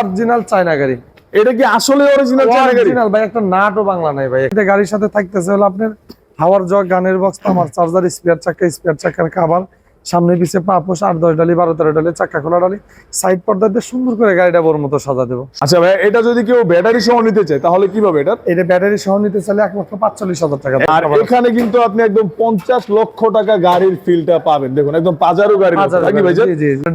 Original China গাড়ি। এটা কি আসলে অরিজিনাল চায়না গাড়ি? অরিজিনাল ভাই একটা নাটও বাংলা নাই ভাই। এটা গাড়ির সাথে থাকতেছে হলো আপনার হাওয়ার জগ গানের বক্স আমার চার্জার স্পেয়ার চাকা স্পেয়ার চাকার কাবার সামনে পিছে পাপোশ আট দশ ডালি বারো তেরো ডালি চাকা খোলা ডালি। সাইড পর্দা দিয়ে সুন্দর করে গাড়িটা বড় মতো সাজা দেবো। আচ্ছা ভাই এটা যদি কেউ ব্যাটারি সহ নিতে চায় তাহলে কীভাবে এটা এটা ব্যাটারি সহ নিতে চাইলে এক লক্ষ পাঁচচল্লিশ হাজার টাকা আর এখানে কিন্তু আপনি একদম পঞ্চাশ লক্ষ টাকা গাড়ির ফিলটা পাবেন। দেখুন একদম পাজারো গাড়ি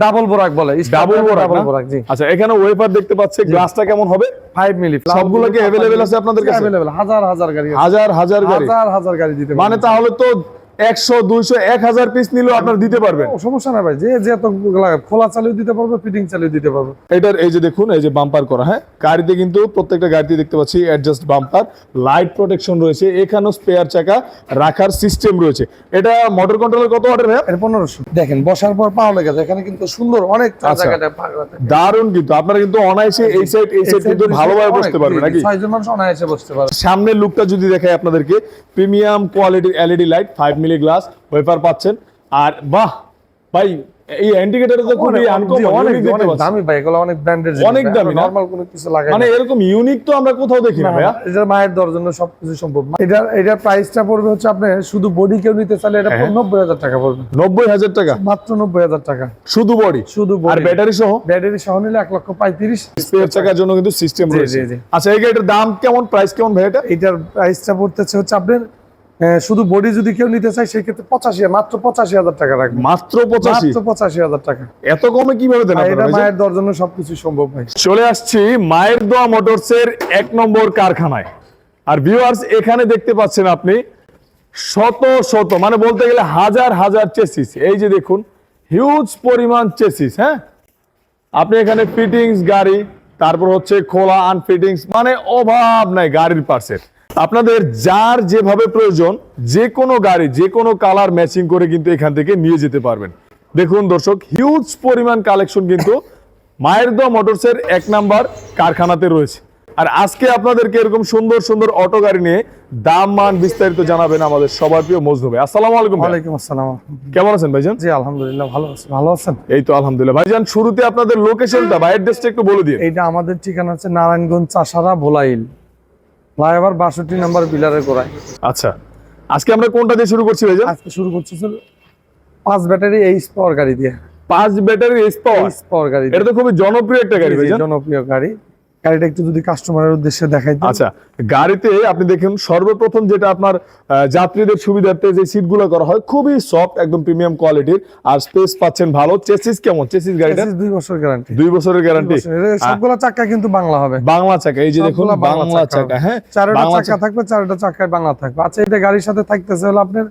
ডাবল বোরাক বলে ডাবল বোরাক ডাবল বোরাক জি। আচ্ছা এখানে ওয়েফার দেখতে পাচ্ছে গ্লাসটা কেমন হবে? ফাইভ মিলি সবগুলো কি available আছে আপনাদের কাছে? অ্যাভেলেবেল হাজার হাজার গাড়ি হাজার হাজার গাড়ি। হাজার হাজার গাড়ি দিতে মানে তাহলে তো একশো দুইশো এক হাজার পিস নিলেও আপনারা দিতে পারবেন। সমস্যা না ভাই যে যে খোলা চালিয়ে দিতে পারবে ফিটিং চালিয়ে দিতে পারবে। এটার এই যে দেখুন এই যে বাম্পার করা হ্যাঁ? গাড়িতে কিন্তু প্রত্যেকটা গাড়িতে দেখতে পাচ্ছি অ্যাডজাস্ট বাম্পার লাইট প্রোটেকশন রয়েছে এখানেও স্পেয়ার চাকা রাখার সিস্টেম রয়েছে। এটা মোটর কন্ট্রোলের কত ওয়াটের হ্যাঁ পনেরোশো। দেখেন বসার পর পাওয়া লেগে যায় এখানে কিন্তু সুন্দর অনেক আচ্ছা। দারুণ কিন্তু আপনারা কিন্তু অনায়াসে এই সাইড এই সাইড কিন্তু ভালোভাবে বসতে পারবেন জি, নাকি? ছয়জন মানুষ অনায়াসে বসতে পারবে। সামনের লুকটা যদি দেখাই আপনাদেরকে প্রিমিয়াম কোয়ালিটির LED light five milli glass wafer পাচ্ছেন। আর বাহ ভাই এই ইন্ডিকেটর তো খুবই আনকমন অনেক। দামি ভাই এগুলো অনেক ব্র্যান্ডের অনেক দামি নরমাল কোনো কিছু লাগাই মানে এরকম ইউনিক তো আমরা কোথাও দেখি না ভাইয়া। এটা মায়ের জন্য সবকিছু সম্ভব। এটার এটার প্রাইসটা পড়বে হচ্ছে আপনার শুধু বডি কেউ নিতে চাইলে এটা হ্যাঁ। নব্বই হাজার টাকা পড়বে। নব্বই হাজার টাকা? মাত্র নব্বই হাজার টাকা। শুধু বডি শুধু আর ব্যাটারি সহ? ব্যাটারি সহ নিলে এক লক্ষ পঁয়ত্রিশ। স্পেয়ার চাকার জন্য কিন্তু সিস্টেম রয়েছে। আচ্ছা এই গাড়িটার দাম কেমন প্রাইস কেমন ভাই এটা? এটার প্রাইসটা পড়তেছে হচ্ছে আপনার শুধু বডি যদি কেউ নিতে চায় সেক্ষেত্রে পঁচাশি মাত্র পঁচাশি হাজার টাকা রাখবে মাত্র পঁচাশি? মাত্র পঁচাশি হাজার টাকা। এত কমে কীভাবে দেন এটা মায়ের দেওয়ার জন্য সবকিছু সম্ভব ভাই। চলে আসছি মায়ের দোয়া মোটরস এর এক নম্বর কারখানায়। আর ভিউয়ার্স এখানে দেখতে পাচ্ছেন আপনি শত শত মানে বলতে গেলে হাজার হাজার চেসিস এই যে দেখুন হিউজ পরিমাণ চেসিস হ্যাঁ? আপনি এখানে ফিটিংস গাড়ি তারপর হচ্ছে খোলা আনফিটিংস মানে অভাব নাই গাড়ির পার্সের আপনাদের যার যেভাবে প্রয়োজন যে কোনো গাড়ি যে কোনো কালার ম্যাচিং করে কিন্তু এখান থেকে নিয়ে যেতে পারবেন। দেখুন দর্শক হিউজ পরিমাণ কালেকশন কিন্তু মায়ের দোয়া মোটরসের এক নাম্বার কারখানাতে রয়েছে। আর আজকে আপনাদেরকে এরকম সুন্দর সুন্দর অটো গাড়ি নিয়ে দাম মান বিস্তারিত জানাবেন আমাদের সবার প্রিয় মজনু ভাই। আসসালামু আলাইকুম। ওয়ালাইকুম আসসালাম। কেমন আছেন ভাইজান? জি আলহামদুলিল্লাহ ভালো আছি। ভালো আছেন? এই তো আলহামদুলিল্লাহ। ভাইজান শুরুতে আপনাদের লোকেশনটা বা অ্যাড্রেসটা একটু বলে দিন এটা আমাদের ঠিকানা হচ্ছে নারায়ণগঞ্জ চাষারা ভোলাইল। ফ্লাইওভার বাষট্টি নাম্বার বিলারের করায় আচ্ছা আজকে আমরা কোনটা দিয়ে শুরু করছি ভাইজান? আজকে শুরু করছি স্যার পাঁচ ব্যাটারি এইচ পাওয়ার গাড়ি দিয়ে। পাঁচ ব্যাটারি এইচ পাওয়ার পাওয়ার গাড়ি এটা তো খুবই জনপ্রিয় একটা গাড়ি জনপ্রিয় গাড়ি। গাড়িটা একটু যদি কাস্টমারের উদ্দেশ্যে দেখাই আচ্ছা গাড়িতে আপনি দেখুন সর্বপ্রথম যেটা আপনার যাত্রীদের সুবিধার্থে যে সিটগুলো করা হয় খুবই সফট একদম প্রিমিয়াম কোয়ালিটির আর স্পেস পাচ্ছেন ভালো। চেসিস কেমন? চেসিস গাড়িটা? দুই বছর গ্যারান্টি দুই বছরের গ্যারান্টি সবগুলো চাকা কিন্তু বাংলা হবে। বাংলা চাকা এই যে দেখুন বাংলা চাকা হ্যাঁ চারটা চাকা থাকবে চারটা চাকায় বাংলা থাকবে। আচ্ছা এটা গাড়ির সাথে থাকতেছে হলো আপনার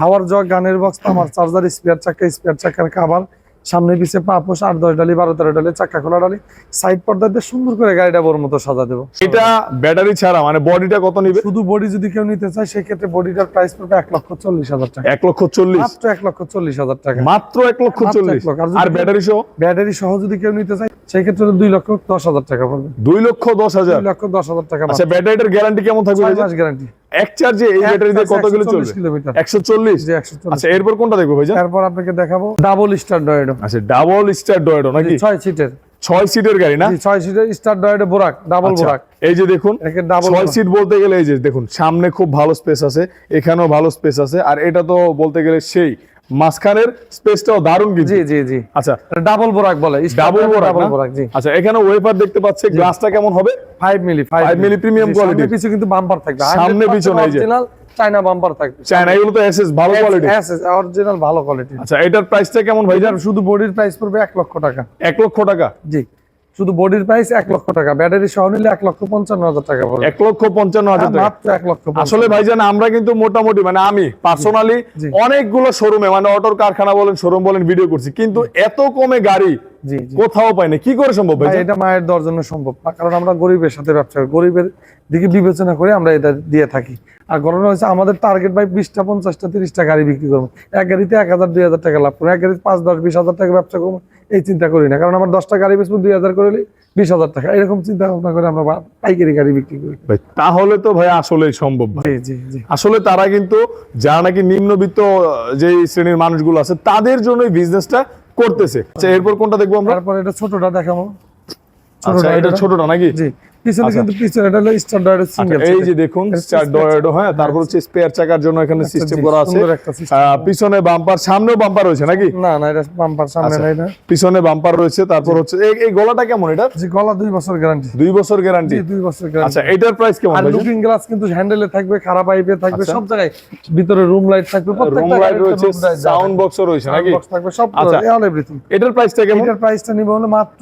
হাওয়ার জগ গানের বক্স আমার চার্জার স্পেয়ার চাকা স্পেয়ার চাকার কাবার সামনে পিছে পাপোশ আট দশ ডালি বারো তেরো ডালি চাকা খোলা ডালি সাইড পর্দা দিয়ে সুন্দর করে গাড়িটা বড় মতো সাজা দেবো। এটা ব্যাটারি ছাড়া মানে বডিটা কত নিবে? শুধু বডি যদি কেউ নিতে চায় সেক্ষেত্রে বডিটার প্রাইস পড়বে এক লক্ষ চল্লিশ হাজার টাকা। এক লক্ষ চল্লিশ? মাত্র এক লক্ষ চল্লিশ হাজার টাকা। মাত্র এক লক্ষ চল্লিশ? আর ব্যাটারি সহ? ব্যাটারি সহ যদি কেউ নিতে চায় সেক্ষেত্রে দুই লক্ষ দশ হাজার টাকা পড়বে। দুই লক্ষ দশ হাজার? দুই লক্ষ দশ হাজার টাকা আচ্ছা ব্যাটারিটার গ্যারান্টি কেমন থাকবে গ্যারান্টি এক চার্জে এই ব্যাটারি দিয়ে কত কিলো চলবে? কিলোমিটার। একশো চল্লিশ? জি একশো চল্লিশ। আচ্ছা এরপর কোনটা দেখব ভাইজান? তারপর আপনাকে দেখাবো ডাবল স্টার ডয়েডো আচ্ছা ডাবল স্টার ডয়েডো নাকি? ছয় সিটের ছয় সিটের গাড়ি না? ছয় সিটের স্টার ডয়েডো বোরাক ডাবল বোরাক এই যে দেখুন ছয় সিট বলতে গেলে এই যে দেখুন সামনে খুব ভালো স্পেস আছে এখানেও ভালো স্পেস আছে আর এটা তো বলতে গেলে সেই মাঝখানের স্পেসটাও দারুণ জি জি জি। আচ্ছা। ডাবল বোরাক বলে ডাবল বোরাক ডাবল বোরাক জি। আচ্ছা এখানে ওয়েফার দেখতে পাচ্ছে গ্লাসটা কেমন হবে? 5 মিলি 5 মিলি প্রিমিয়াম। সামনে পিছু কিন্তু বাম্পার থাকবে। সামনে পিছনে এই যে। চায়না বাম্পার থাকবে। চায়না এগুলো তো এসএস ভালো কোয়ালিটি অরিজিনাল ভালো কোয়ালিটি আচ্ছা এটার প্রাইসটা কেমন এটার শুধু বডির প্রাইস পড়বে 1 লক্ষ টাকা। এক লক্ষ টাকা? জি। শুধু বডির প্রাইস এক লক্ষ টাকা ব্যাটারি সহ নিলে এক লক্ষ 55 হাজার টাকা পড়বে। এক লক্ষ পঞ্চান্ন হাজার টাকা। মাত্র এক লক্ষ আসলে ভাইজান আমরা কিন্তু মোটামুটি মানে আমি পার্সোনালি। অনেকগুলো শোরুমে মানে অটোর কারখানা বলেন শোরুম বলেন ভিডিও করছি। কিন্তু এত কমে গাড়ি কোথাও পাই পাইনি। কি করে সম্ভব ভাই ভাই এটা মায়ের দর জন্য সম্ভব না কারণ আমরা গরিবের সাথে ব্যবসা করি। গরিবের দিকে বিবেচনা করে আমরা এটা দিয়ে থাকি। আর ঘটনা হচ্ছে আমাদের টার্গেট ভাই বিশটা পঞ্চাশটা তিরিশটা গাড়ি বিক্রি করব। এক গাড়িতে এক হাজার দুই হাজার টাকা লাভ করব। এক গাড়িতে পাঁচ দশ বিশ হাজার টাকা ব্যবসা করব। এই চিন্তা করি না। কারণ আমার দশটা গাড়ি বেচবো দুই হাজার করে বিশ হাজার টাকা। এরকম চিন্তা ভাবনা করে আমরা পাইকারি গাড়ি বিক্রি করি। ভাই তাহলে তো ভাই আসলে সম্ভব ভাই। জি জি আসলে তারা কিন্তু যারা নাকি নিম্নবিত্ত যে শ্রেণির মানুষগুলো আছে তাদের জন্য বিজনেসটা করতেছে। আচ্ছা এরপর কোনটা দেখব আমরা? তারপর এটা ছোটটা দেখাবো। আচ্ছা এটা ছোটটা নাকি? জি। পিছনে আচ্ছা। কিন্তু পিছনে এটা হলো স্ট্যান্ডার্ড আচ্ছা, সিঙ্গেল এই যে দেখুন চার ডয়েডো হ্যাঁ তারপর হচ্ছে স্পেয়ার চাকার জন্য এখানে সিস্টেম করা আছে। পিছনে বাম্পার সামনেও বাম্পার রয়েছে নাকি? না না এটা বাম্পার সামনে আচ্ছা। না পিছনে বাম্পার রয়েছে তারপর হচ্ছে এই এই গলাটা কেমন এটা জি গলা দুই বছর গ্যারান্টি দুই বছর গ্যারান্টি দুই বছর গ্যারান্টি আচ্ছা এটার প্রাইস কেমন আর লুকিং গ্লাস কিন্তু হ্যান্ডেলে থাকবে খারাপ আইপে থাকবে আচ্ছা। সব জায়গায়। ভিতরে রুম লাইট থাকবে রুম লাইট রয়েছে সাউন্ড বক্সও রয়েছে নাকি? box থাকবে সব আচ্ছা। এটার প্রাইসটা কেমন? এটার প্রাইসটা নিবে হলো মাত্র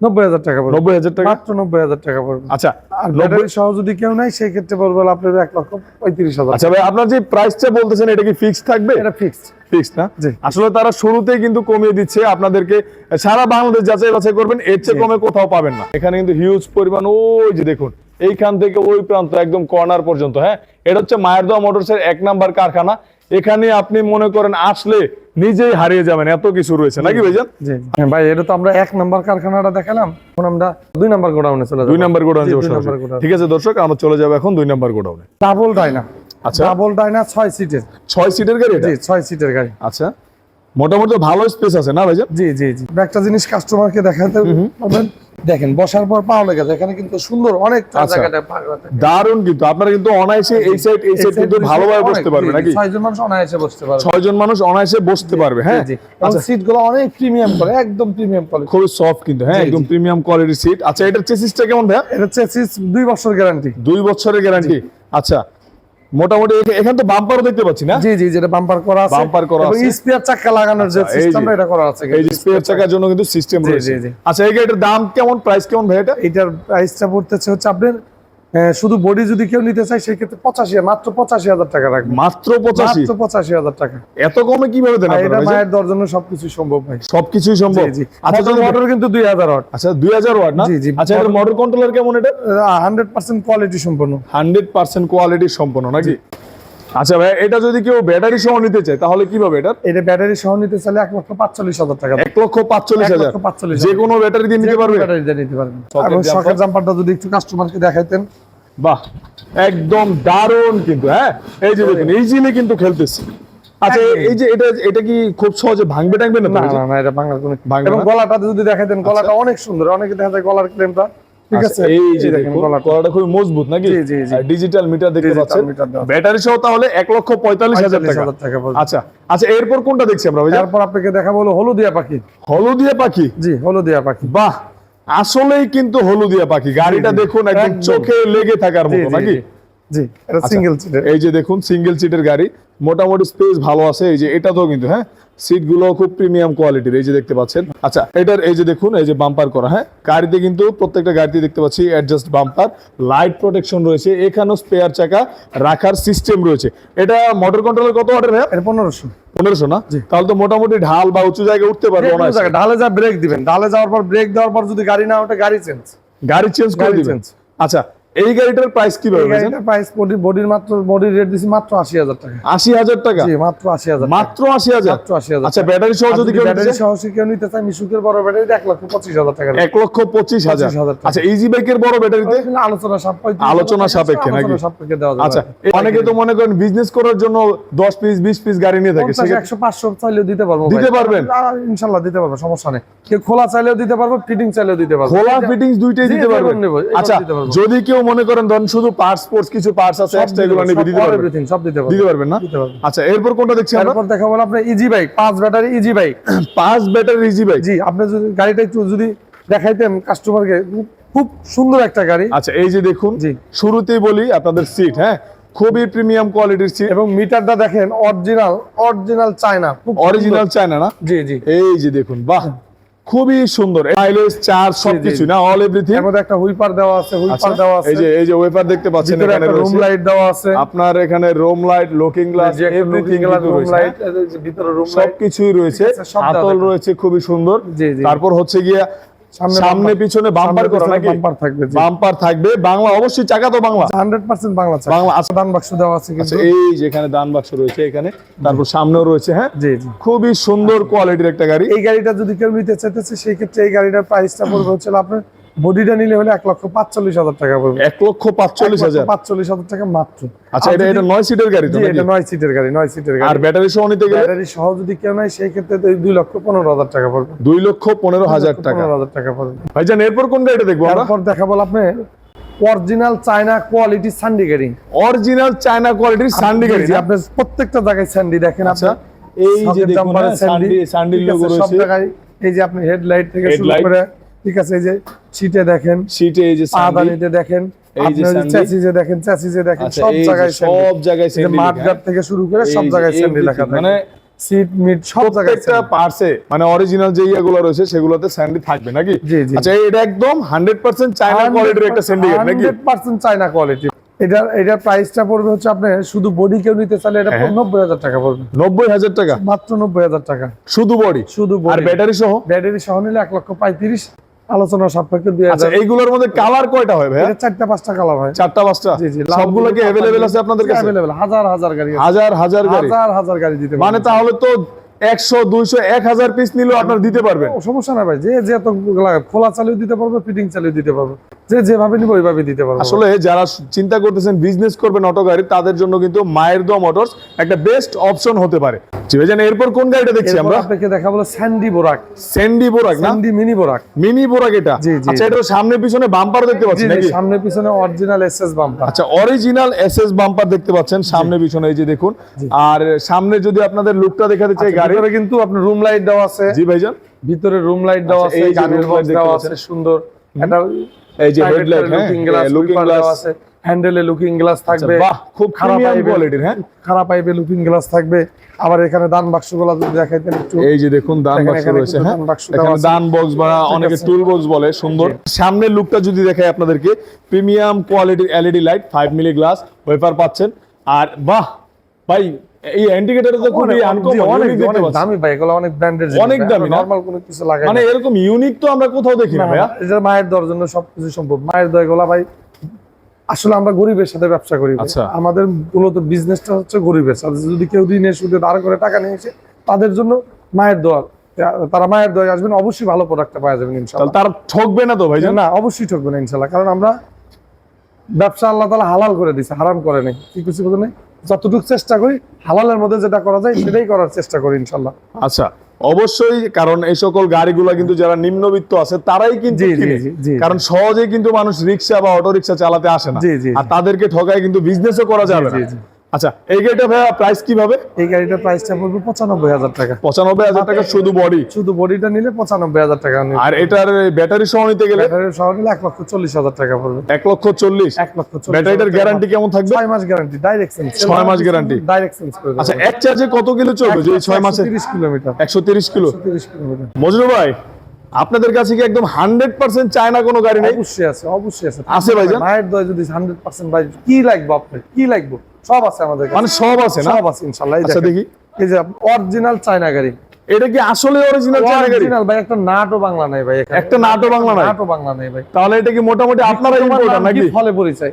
নব্বই হাজার টাকা পড়বে। নব্বই হাজার টাকা? মাত্র নব্বই হাজার টাকা পড়বে। আচ্ছা আর নব্বই সহ যদি কেউ নাই সেই ক্ষেত্রে পড়বে আপনার এক লক্ষ পঁয়ত্রিশ হাজার। আচ্ছা ভাই আপনার যে প্রাইসটা বলতেছেন এটা কি ফিক্স থাকবে? এটা ফিক্স না? আসলে তারা শুরুতেই কিন্তু কমিয়ে দিচ্ছে আপনাদেরকে সারা বাংলাদেশ যাচাই বাছাই করবেন এর চেয়ে কমে কোথাও পাবেন না। এখানে কিন্তু হিউজ পরিমাণ ওই যে দেখুন এইখান থেকে ওই প্রান্ত একদম কর্নার পর্যন্ত হ্যাঁ? এটা হচ্ছে মায়েরদোয়া মোটরসের এক নাম্বার কারখানা। এখানে আপনি মনে করেন আসলে নিজেই হারিয়ে যাবেন এত কিছু রয়েছে। নাকি ভাইজান? জি জি। ভাই এটা তো আমরা এক নাম্বার কারখানাটা দেখালাম এখন আমরা দুই নাম্বার গোডাউনে চলে দুই নাম্বার গোডাউন ঠিক আছে দর্শক আমরা চলে যাব এখন দুই নাম্বার গোডাউনে। ডাবল ডাইনা আচ্ছা। ডাবল ডাইনা ছয় সিটের। ছয় সিটের গাড়ি জি ছয় সিটের গাড়ি। আচ্ছা। মোটামুটি ভালো স্পেস আছে না ভাইজান? জি জি জি। একটা জিনিস কাস্টমারকে দেখাতে পারবেন? দেখেন বসার পর পাও লেগে যায়। এখানে কিন্তু সুন্দর অনেক আচ্ছা। দারুণ কিন্তু। আপনারা কিন্তু অনায়াসে এই সাইড এই সাইড কিন্তু ভালোভাবে বসতে পারবে নাকি? ছয়জন মানুষ অনায়াসে বসতে পারবে। ছয়জন মানুষ অনায়াসে বসতে পারবে হ্যাঁ? আচ্ছা। সিটগুলো অনেক প্রিমিয়াম করে একদম প্রিমিয়াম করে খুবই সফট কিন্তু হ্যাঁ? একদম প্রিমিয়াম কোয়ালিটির সিট আচ্ছা এটার চেসিসটা কেমন ভাইয়া? এটা সিট দুই বছর গ্যারান্টি দুই বছরের গ্যারান্টি আচ্ছা মোটামুটি এখা- এখানে তো বাম্পারও দেখতে পাচ্ছি না জি জি যেটা বাম্পার করা আছে বাম্পার করা আছে। স্পেয়ার চাকা লাগানোর যে আচ্ছা। সিস্টেমটা এটা করা আছে এই যে স্পেয়ার চাকার জন্য কিন্তু সিস্টেম রয়েছে। আচ্ছা এই গাড়িটার দাম কেমন প্রাইস কেমন ভাই এটা এটার প্রাইসটা পড়তেছে হচ্ছে আপনার শুধু বডি যদি কেউ নিতে চায় সেই ক্ষেত্রে পঁচাশি মাত্র পঁচাশি হাজার টাকা রাখবে মাত্র পঁচাশি? মাত্র পঁচাশি হাজার টাকা। এত কমে কীভাবে দেন এটা মায়ের দেওয়ার জন্য সবকিছু সম্ভব ভাই। সবকিছুই সম্ভব? জি আচ্ছা মোটর কিন্তু দুই হাজার ওয়াট আচ্ছা দুই হাজার ওয়াট না? জি, জি। আচ্ছা এটা মোটর কন্ট্রোলার কেমন এটা? হান্ড্রেড পার্সেন্ট কোয়ালিটি সম্পন্ন। হান্ড্রেড পার্সেন্ট কোয়ালিটি সম্পন্ন নাকি? আচ্ছা ভাই এটা যদি কেউ ব্যাটারি সহ নিতে চায় তাহলে কীভাবে এটা? এটা ব্যাটারি সহ নিতে চাইলে এক লক্ষ পাঁচচল্লিশ হাজার টাকা এক লক্ষ পাঁচচল্লিশ হাজার। যে কোনো ব্যাটারি দিয়ে নিতে পারবে? ব্যাটারি দিয়ে নিতে Socket এবং? শখের জাম্পারটা যদি একটু কাস্টমারকে দেখাইতেন। বাহ একদম দারুণ কিন্তু হ্যাঁ? এই যে দেখুন ইজিলি কিন্তু খেলতেছি। আচ্ছা এই- যে এটা এটা কি খুব সহজে ভাঙবে টাঙবে না না না এটা বাংলার কোনো ভাঙবে? গলাটা যদি দেখাইতেন গলাটা অনেক সুন্দর অনেকে দেখা যায় গলার ক্লেমটা ঠিক আচ্ছা, আছে এই যে দেখেন কলাটা খুব মজবুত নাকি? জি, জি, জি। ডিজিটাল মিটার দেখতে পাচ্ছেন। meter দেওয়া। আছে। ব্যাটারি সহ তাহলে এক লক্ষ পঁয়তাল্লিশ হাজার টাকা। 45,000 টাকা পড়বে। আচ্ছা আচ্ছা এরপর কোনটা দেখছি আমরা তারপর আপনাকে দেখাবো হলো হলুদিয়া পাখি। হলুদিয়া পাখি? জি হলুদিয়া পাখি। বাহ আসলেই কিন্তু হলুদিয়া পাখি। গাড়িটা দেখুন একদম। চোখে লেগে থাকার মতো নাকি? জি এটা আচ্ছা, সিঙ্গেল সিটের এই যে দেখুন সিঙ্গেল সিটের গাড়ি। মোটামুটি স্পেস ভালো আছে। এই যে এটা তো কিন্তু হ্যাঁ সিটগুলো খুব প্রিমিয়াম কোয়ালিটির এই যে দেখতে পাচ্ছেন। আচ্ছা এটার এই যে দেখুন এই যে বাম্পার করা হ্যাঁ গাড়িতে কিন্তু প্রত্যেকটা গাড়িতে দেখতে পাচ্ছি অ্যাডজাস্ট বাম্পার লাইট প্রোটেকশন রয়েছে এখানেও স্পেয়ার চাকা রাখার সিস্টেম রয়েছে। এটা মোটর কন্ট্রোলের কত ভাই এটা পনেরোশো। পনেরোশো না? তাহলে তো মোটামুটি ঢাল বা উঁচু জায়গায় উঠতে পারবে ঢালে যা ব্রেক দিবেন। ঢালে যাওয়ার পর ব্রেক দেওয়ার পর যদি গাড়ি না ওঠে গাড়ি চেঞ্জ গাড়ি চেঞ্জ করে দিবেন। আচ্ছা এই গাড়িটার প্রাইস কি? গাড়িটার প্রাইস বডি বডির মাত্র বডির রেট দিছি মাত্র আশি হাজার টাকা। আশি হাজার টাকা? জি মাত্র আশি হাজার মাত্র আশি হাজার? মাত্র আশি হাজার আচ্ছা ব্যাটারি সহ যদি কেউ ব্যাটারি সহ কেউ নিতে চায় মিশুকের বড় ব্যাটারি লক্ষ টাকা এক লক্ষ 25,000 আচ্ছা ইজি বাইকের বড় ব্যাটারিতে আলোচনা সাপেক্ষে আলোচনা সাপেক্ষে নাকি? সাপেক্ষে দেওয়া যাবে। আচ্ছা অনেকে তো মনে করেন বিজনেস করার জন্য দশ পিস বিশ পিস গাড়ি নিয়ে থাকে। পঞ্চাশ সেক্ষেত্রে- একশো পাঁচশো চাইলেও দিতে পারব দিতে। পারবেন? আ, ইনশাল্লাহ দিতে পারব সমস্যা নেই। কেউ খোলা চাইলেও দিতে পারব ফিটিং চাইলেও দিতে পারব। খোলা ফিটিংস দুইটাই দিতে পারবেন? আচ্ছা যদি কেউ মনে করেন ধরেন শুধু পার্টস স্পোর্টস কিছু পার্টস আছে এক্সট্রা এগুলো পারব, দিতে সব পারবেন সব দিতে পারব। দিতে পারবেন না? আচ্ছা এরপর কোনটা দেখছি আমরা? তারপর দেখা বলো আপনার ইজি বাইক পাঁচ ব্যাটারি ইজি বাইক পাঁচ ব্যাটারি ইজি বাইক জি আপনি যদি গাড়িটা একটু যদি দেখাইতেন কাস্টমারকে খুব সুন্দর একটা গাড়ি। আচ্ছা এই যে দেখুন জি। শুরুতেই বলি আপনাদের সিট হ্যাঁ? খুবই প্রিমিয়াম কোয়ালিটির সিট এবং মিটারটা দেখেন original original China original China না? জি জি। এই যে দেখুন বাহ! খুবই সুন্দর। মাইলেজ চার্জ সবকিছু না? অল এভরিথিং এর মধ্যে একটা হুইপার দেওয়া আছে হুইপার দেওয়া আছে। এই যে এই যে ওয়েপার দেখতে পাচ্ছেন এখানে রুম লাইট দেওয়া আছে। আপনার এখানে room light looking glass everything এই যে ভিতরে রুম লাইট সবকিছুই রয়েছে। থাকে। রয়েছে খুবই সুন্দর। তারপর হচ্ছে গিয়া সামনে পিছনে বাম্পার করা নাকি? বাম্পার থাকবে বাম্পার থাকবে। বাংলা অবশ্যই চাকা তো বাংলা। হান্ড্রেড পার্সেন্ট বাংলা চাকা। বাংলা আছে। দান বাক্স দেওয়া আছে আচ্ছা কিন্তু এই যে এখানে দান বাক্স রয়েছে এখানে তারপর সামনেও রয়েছে হ্যাঁ? জি জি। খুবই সুন্দর কোয়ালিটির একটা গাড়ি। এই গাড়িটা যদি কেউ নিতে চাইতেছে সেই ক্ষেত্রে এই গাড়িটার প্রাইসটা পড়বে হচ্ছে আপনার বডিটা নিলে হলে এক লক্ষ পাঁচচল্লিশ হাজার টাকা পড়বে। এক লক্ষ পাঁচচল্লিশ হাজার? পাঁচচল্লিশ হাজার টাকা মাত্র। আচ্ছা এটা এটা নয় সিটের গাড়ি তো এটা নয় সিটের গাড়ি নয় সিটের আর ব্যাটারি সহ নিতে গেলে? ব্যাটারি সহ যদি কেউ নাই সেই ক্ষেত্রে তো দুই লক্ষ পনেরো হাজার টাকা পড়বে। দুই লক্ষ পনেরো হাজার টাকা। হাজার টাকা পড়বে। ভাইজান এরপর কোন গাড়িটা দেখব তারপর দেখাবো আপনি অরিজিনাল চায়না কোয়ালিটি সান্ডি গাড়ি অরিজিনাল চায়না কোয়ালিটির সান্ডি গাড়ি আপনি প্রত্যেকটা জায়গায় স্যান্ডি দেখেন আচ্ছা, এই যে দেখুন স্যান্ডি, logo সব রয়েছে। জায়গায় এই যে আপনি হেডলাইট থেকে শুরু করে ঠিক আছে এই যে সিটে দেখেন সিটে এই যে আদানিতে দেখেন এই যে আপনি দেখেন চ্যাসিসে দেখেন আচ্ছা, সব জায়গায় সব জায়গায় স্যান্ডি মাঠঘাট থেকে শুরু করে সব জায়গায় স্যান্ডি লেখা থাকে। মানে সিট মিট সব জায়গায় প্রত্যেকটা পার্সে মানে অরিজিনাল যে ইয়েগুলো রয়েছে সেগুলোতে স্যান্ডি থাকবে নাকি? জি, জি। আচ্ছা এটা একদম হান্ড্রেড পার্সেন্ট চায়না কোয়ালিটির একটা স্যান্ডি নাকি? হান্ড্রেড পার্সেন্ট চায়না কোয়ালিটি এটার এটার প্রাইসটা পড়বে হচ্ছে আপনি শুধু বডি কেউ নিতে চাইলে এটা হ্যাঁ। নব্বই হাজার টাকা পড়বে। নব্বই হাজার টাকা? মাত্র নব্বই হাজার টাকা। শুধু বডি শুধু আর ব্যাটারি সহ? ব্যাটারি সহ নিলে এক লক্ষ পঁয়ত্রিশ। আলোচনা সাপেক্ষে দুই আচ্ছা এইগুলোর মধ্যে কালার কয়টা হয় ভাই চারটা পাঁচটা কালার হয়। চারটা পাঁচটা? জি জি সবগুলো কি অ্যাভেলেবেল আছে আপনাদের কাছে? অ্যাভেলেবেল হাজার হাজার গাড়ি হাজার হাজার গাড়ি? হাজার হাজার গাড়ি দিতে মানে তাহলে তো একশো দুইশো এক হাজার পিস নিলেও আপনারা দিতে পারবেন। সমস্যা না ভাই যে যে খোলা চালিয়ে দিতে পারবে ফিটিং চালিয়ে দিতে পারবে। যে যেভাবে নিবে ওইভাবে দিতে পারবে। আসলে যারা চিন্তা করতেছেন বিজনেস করবেন অটো গাড়ি তাদের জন্য কিন্তু মায়ের দোয়া মোটরস একটা বেস্ট অপশন হতে পারে। জি ভাইজান এরপর কোন গাড়িটা দেখছি আমরা? আপনাকে দেখাবো স্যান্ডি বোরাক স্যান্ডি বোরাক না? স্যান্ডি মিনি বোরাক মিনি বোরাক এটা। আচ্ছা এটার সামনে পিছনে বাম্পার দেখতে পাচ্ছেন নাকি? সামনে পিছনে অরিজিনাল এসএস বাম্পার আচ্ছা অরিজিনাল এসএস বাম্পার দেখতে পাচ্ছেন সামনে পিছনে এই যে দেখুন। আর সামনে যদি আপনাদের লুকটা দেখাতে চাই গাড়ি ভিতরে কিন্তু আপনার রুম লাইট দেওয়া আছে। জি ভাইজান। ভিতরে রুম লাইট দেওয়া আচ্ছা, আছে গানের বক্স দেওয়া আছে সুন্দর। একটা এই যে হেডলাইট হ্যাঁ লুকিং গ্লাস আছে। হ্যান্ডেলে লুকিং গ্লাস থাকবে। খুব খারাপ কোয়ালিটির হ্যাঁ? খারাপ পাইবে লুকিং গ্লাস থাকবে। আবার এখানে দান বাক্সগুলো যদি দেখাইতেন একটু। এই যে দেখুন দান বাক্স রয়েছে হ্যাঁ? এখানে দান বক্স বা অনেকে টুল বক্স বলে সুন্দর। সামনের লুকটা যদি দেখাই আপনাদেরকে প্রিমিয়াম কোয়ালিটির LED light 5 milli glass wafer পাচ্ছেন। আর বাহ ভাই এই ইন্ডিকেটর তো খুবই অনেক- দামি ভাই এগুলো অনেক ব্র্যান্ডের অনেক দামি নরমাল কোনো কিছু লাগাই মানে এরকম ইউনিক তো আমরা কোথাও দেখি না ভাইয়া? এটা মায়ের দেওয়ার জন্য সবকিছু সম্ভব মায়ের দেওয়া এগুলা ভাই আসলে আমরা গরিবের সাথে ব্যবসা করি আচ্ছা। আমাদের মূলত বিজনেসটা হচ্ছে গরিবের সাথে। যদি কেউ ঋণের সুদে দাঁড় করে টাকা নিয়ে এসে তাদের জন্য মায়ের দোয়া। তারা মায়ের দোয়া আসবেন অবশ্যই ভালো প্রোডাক্টটা পাওয়া যাবেন তাহলে ইনশাআল্লাহ তারা ঠকবে না তো ভাই না অবশ্যই ঠকবে না ইনশাল্লাহ কারণ আমরা ব্যবসা আল্লাহ তালা হালাল করে দিছে হারাম করে নেই। কি কিছু বলতে নেই যতটুকু চেষ্টা করি হালালের মধ্যে যেটা করা যায় সেটাই করার চেষ্টা করি ইনশাল্লাহ আচ্ছা। অবশ্যই কারণ এই সকল গাড়িগুলো কিন্তু যারা নিম্নবিত্ত আছে তারাই কিন্তু। কারণ সহজে কিন্তু মানুষ রিক্সা বা অটো রিক্সা চালাতে আসে না আর তাদেরকে ঠকায় কিন্তু বিজনেসও করা যাবে না। আচ্ছা এই গাড়িটা ভাইয়া প্রাইস কীভাবে? এই গাড়িটার প্রাইসটা পড়বে পঁচানব্বই হাজার টাকা। পঁচানব্বই হাজার টাকা শুধু বডি শুধু বডিটা নিলে পঁচানব্বই হাজার টাকা আর এটার ব্যাটারি সহ নিতে গেলে? ব্যাটারি সহ নিলে এক লক্ষ চল্লিশ হাজার টাকা পড়বে। এক লক্ষ চল্লিশ? এক লক্ষ ব্যাটারিটার গ্যারান্টি কেমন থাকবে? ছয় মাস গ্যারান্টি ডাইরেক্ট চেঞ্জ ছয় মাস guarantee? ডাইরেক্ট চেঞ্জ করে আচ্ছা এক চার্জে কত কিলো চলবে? যে ছয় মাসে? তিরিশ কিলোমিটার। একশো তিরিশ কিলো? তিরিশ কিলোমিটার। মজনু ভাই আপনাদের কাছে কি একদম হান্ড্রেড পার্সেন্ট চায়না কোনো গাড়ি নেই? অবশ্যই আছে অবশ্যই আছে। আছে ভাইজান? মায়ের দয় যদি হান্ড্রেড পার্সেন্ট ভাই কি লাগবে আপনার? কি লাগবে? সব আছে আমাদের মানে সব আছে না? সব আছে ইনশাল্লাহ আচ্ছা দেখি। এই যে অরিজিনাল চায়না গাড়ি। এটা কি আসলে অরিজিনাল চায়না গাড়ি? অরিজিনাল ভাই একটা নাটও বাংলা নাই ভাই একটা নাটও বাংলা নাই? নাটও বাংলা নাই ভাই। তাহলে এটা কি মোটামুটি আপনারা ইম্পোর্টার নাকি? ফলে পরিচয়?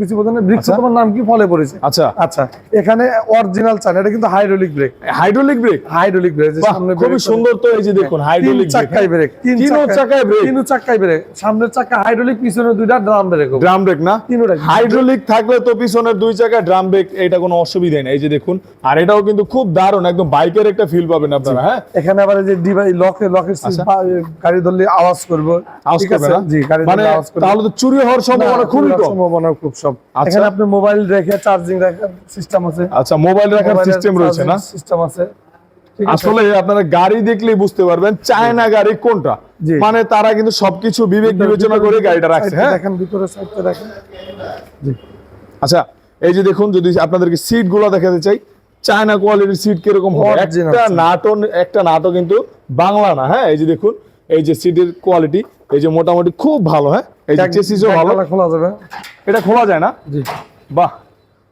কিছু না আচ্ছা। তোমার নাম কি? ফলে পরিচয় আচ্ছা। আচ্ছা এখানে অরিজিনাল এটা কিন্তু hydraulic brake hydraulic brake hydraulic brake সামনে brake সুন্দর তো এই যে দেখুন হাইড্রোলিক চাকায় ব্রেক তিন চাকায় brake? তিন চাকায় ব্রেক সামনের চাকা হাইড্রোলিক পিছনে দুইটা ড্রাম ব্রেক ড্রাম ব্রেক না। হাইড্রোলিক থাকলে তো পিছনের দুই চাকা ড্রাম ব্রেক এটা কোনো অসুবিধা নেই। এই যে দেখুন আর এটাও কিন্তু খুব দারুণ একদম বাইকের একটা ফিল পাবেন আপনারা হ্যাঁ? এখানে আবার যে ডিভাইস লকে লকের আচ্ছা। গাড়ি ধরলে আওয়াজ করবে। আওয়াজ করবে জি গাড়ি মানে তাহলে তো চুরি হওয়ার সম্ভাবনা খুবই কম। সম্ভাবনা খুব সব আচ্ছা। এখানে আপনি মোবাইল রেখে চার্জিং রাখার সিস্টেম আছে। আচ্ছা মোবাইল রাখার সিস্টেম রয়েছে না? সিস্টেম আছে। আসলে আপনারা গাড়ি দেখলেই বুঝতে পারবেন চায়না গাড়ি কোনটা। মানে তারা কিন্তু সবকিছু বিবেক বিবেচনা করে গাড়িটা রাখছে হ্যাঁ? দেখেন ভিতরে সাইডটা দেখেন। আচ্ছা এই যে দেখুন যদি আপনাদেরকে সিটগুলো দেখাতে চাই চায়না কোয়ালিটির সিট কীরকম হবে? একটা seat। নাটো একটা নাটো কিন্তু বাংলা না হ্যাঁ? এই যে দেখুন এই যে সিটের কোয়ালিটি এই যে মোটামুটি খুব ভালো হ্যাঁ? এই চেসিসও ভালো। খোলা যাবে। এটা খোলা যায় না? জি। বাহ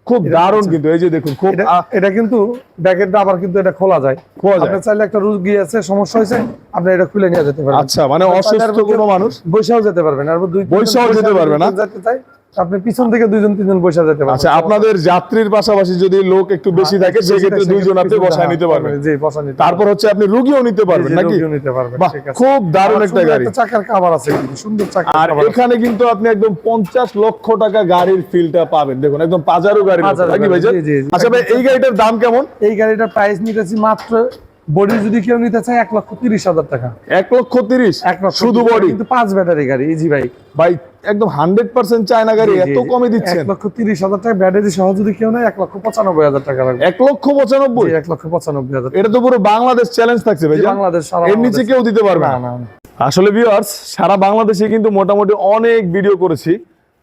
খুব দারুণ কিন্তু এই যে দেখুন খুব এটা কিন্তু ব্যাগেরটা আবার কিন্তু এটা খোলা যায়। খোলা যায়। আপনি চাইলে একটা রুগী আছে সমস্যা হয়েছে আপনি এটা খুলে নিয়ে যেতে পারবেন আচ্ছা মানে অসুস্থ কোনো মানুষ? বৈশাও যেতে পারবেন আর দুই বৈশাও যেতে পারবে না? যেতে চায় আপনি পিছন থেকে দুইজন তিনজন বসে যেতে পারবেন। আচ্ছা আপনাদের যাত্রীর পাশাপাশি যদি লোক একটু বেশি থাকে সেক্ষেত্রে দুইজন আপনি বসায় নিতে পারবেন। জি বসা নিতে তারপর হচ্ছে আপনি রুগীও নিতে পারবেন নাকি? নিতে পারবেন খুব দারুণ একটা গাড়ি। চাকার কাভার আছে কিন্তু, সুন্দর চাকার আর এখানে কিন্তু আপনি একদম পঞ্চাশ লক্ষ টাকা গাড়ির ফিলটা পাবেন। দেখুন একদম পাজারো গাড়ি নাকি। আচ্ছা ভাই এই গাড়িটার দাম কেমন? এই গাড়িটার প্রাইস নিতেছি মাত্র বডি যদি কেউ নিতে চায় এক লক্ষ তিরিশ হাজার টাকা। এক লক্ষ তিরিশ? এক লক্ষ শুধু বডি কিন্তু পাঁচ ব্যাটারি গাড়ি ইজি বাইক ভাই। একদম হান্ড্রেড পার্সেন্ট চায়না গাড়ি এত কমে দিচ্ছেন। এক লক্ষ তিরিশ হাজার টাকা ব্যাটারি সহ যদি কেউ নেয় এক লক্ষ পঁচানব্বই হাজার টাকা লাগবে। এক লক্ষ পঁচানব্বই? এক লক্ষ পঁচানব্বই হাজার এটা তো পুরো বাংলাদেশ চ্যালেঞ্জ থাকছে ভাই বাংলাদেশ এর নিচে কেউ দিতে পারবে না। আসলে ভিউয়ার্স সারা বাংলাদেশে কিন্তু মোটামুটি অনেক ভিডিও করেছি।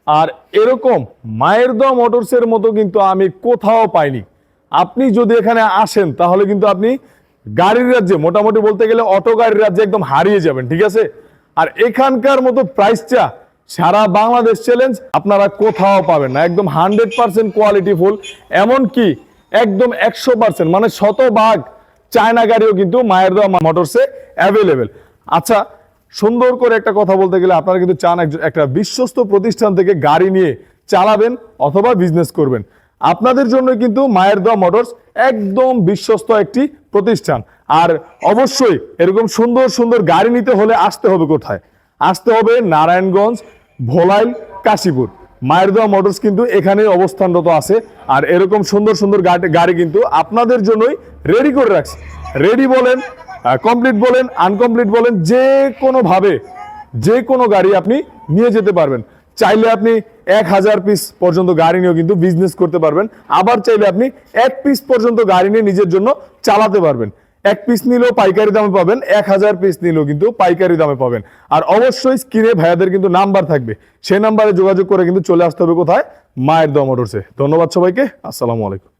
আর এরকম মায়ের দোয়া মোটরসের মতো কিন্তু আমি কোথাও পাইনি। আপনি যদি এখানে আসেন তাহলে কিন্তু আপনি গাড়ির রাজ্যে, মোটামুটি বলতে গেলে অটো গাড়ির রাজ্যে একদম হারিয়ে যাবেন, ঠিক আছে? আর এখানকার মতো প্রাইসটা সারা বাংলাদেশ চ্যালেঞ্জ আপনারা কোথাও পাবেন না, একদম হান্ড্রেড পার্সেন্ট কোয়ালিটি ফুল এমনকি একদম একশো পার্সেন্ট মানে শতভাগ চায়না গাড়িও কিন্তু মায়ের দেওয়া মোটরসে অ্যাভেলেবেল আচ্ছা সুন্দর করে একটা কথা বলতে গেলে আপনারা কিন্তু চান একটা বিশ্বস্ত প্রতিষ্ঠান থেকে গাড়ি নিয়ে চালাবেন অথবা বিজনেস করবেন। আপনাদের জন্য কিন্তু মায়ের দেওয়া মোটরস একদম বিশ্বস্ত একটি প্রতিষ্ঠান। আর অবশ্যই এরকম সুন্দর সুন্দর গাড়ি নিতে হলে আসতে হবে কোথায়? আসতে হবে নারায়ণগঞ্জ, ভোলাইল, কাশীপুর। মায়ের দেওয়া মোটরস কিন্তু এখানে অবস্থানরত আছে। আর এরকম সুন্দর সুন্দর গাড়ি কিন্তু আপনাদের জন্যই রেডি করে রাখছে। রেডি বলেন কমপ্লিট বলেন আনকমপ্লিট বলেন, যে কোনোভাবে, যে কোনো গাড়ি আপনি নিয়ে যেতে পারবেন। চাইলে আপনি এক হাজার পিস পর্যন্ত গাড়ি নিয়েও কিন্তু বিজনেস করতে পারবেন। আবার চাইলে আপনি এক পিস পর্যন্ত গাড়ি নিয়ে নিজের জন্য চালাতে পারবেন। এক পিস নিলেও পাইকারি দামে পাবেন, এক হাজার পিস নিলেও কিন্তু পাইকারি দামে পাবেন। আর অবশ্যই স্ক্রিনে ভাইয়াদের কিন্তু নাম্বার থাকবে। সে নাম্বারে যোগাযোগ করে কিন্তু চলে আসতে হবে কোথায়? মায়ের দম মোটরসে। ধন্যবাদ সবাইকে, আসসালামু আলাইকুম।